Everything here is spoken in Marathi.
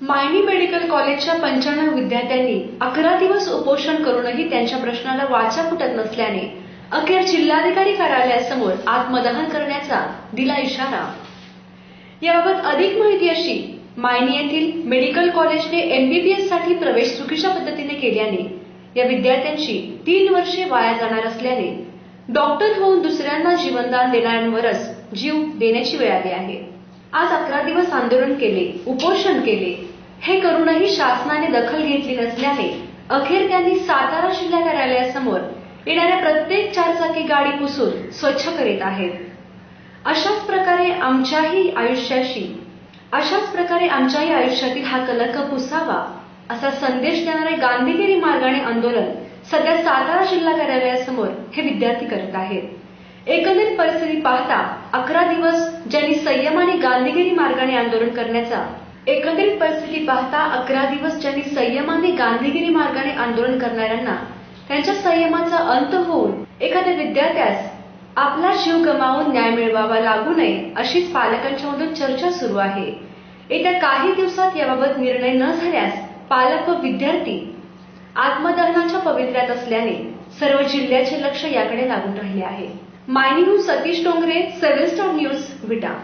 मायणी मेडिकल कॉलेजच्या पंच्याण्णव विद्यार्थ्यांनी अकरा दिवस उपोषण करूनही त्यांच्या प्रश्नाला वाचा फुटत नसल्याने अखेर जिल्हाधिकारी कार्यालयासमोर आत्मदहन करण्याचा दिला इशारा. याबाबत अधिक माहिती अशी मायनी येथील मेडिकल कॉलेजने एमबीबीएससाठी प्रवेश चुकीच्या पद्धतीने केल्याने या विद्यार्थ्यांची तीन वर्षे वाया जाणार असल्याने डॉक्टर होऊन दुसऱ्यांना जीवनदान देणाऱ्यांवरच जीव देण्याची वेळ आली आहे. आज अकरा दिवस आंदोलन केले उपोषण केले हे करूनही शासनाने दखल घेतली नसल्याने अखेर त्यांनी सातारा जिल्हा कार्यालयासमोर येणाऱ्या प्रत्येक चारचाकी गाडी पुसून स्वच्छ करीत आहेत. अशाच प्रकारे आमच्याही आयुष्याशी अशाच प्रकारे आमच्याही आयुष्यातील हा कलंक पुसावा असा संदेश देणारे गांधीगिरी मार्गाने आंदोलन सध्या सातारा जिल्हा कार्यालयासमोर हे विद्यार्थी करत आहेत. एकंदरीत परिस्थिती पाहता अकरा दिवस ज्यांनी संयमाने गांधीगिरी मार्गाने आंदोलन करण्याचा एकंदरीत परिस्थिती पाहता अकरा दिवस ज्यांनी संयमाने गांधीगिरी मार्गाने आंदोलन करणाऱ्यांना त्यांच्या संयमाचा अंत होऊन एखाद्या विद्यार्थ्यास आपला जीव गमावून न्याय मिळवावा लागू नये अशीच पालकांच्या मधून चर्चा सुरू आहे. येत्या काही दिवसात याबाबत निर्णय न झाल्यास पालक व विद्यार्थी आत्मदहनाच्या पवित्र्यात असल्याने सर्व जिल्ह्याचे लक्ष याकडे लागून राहिले आहे. मायनीहून Satish Dongre seven star news Vita.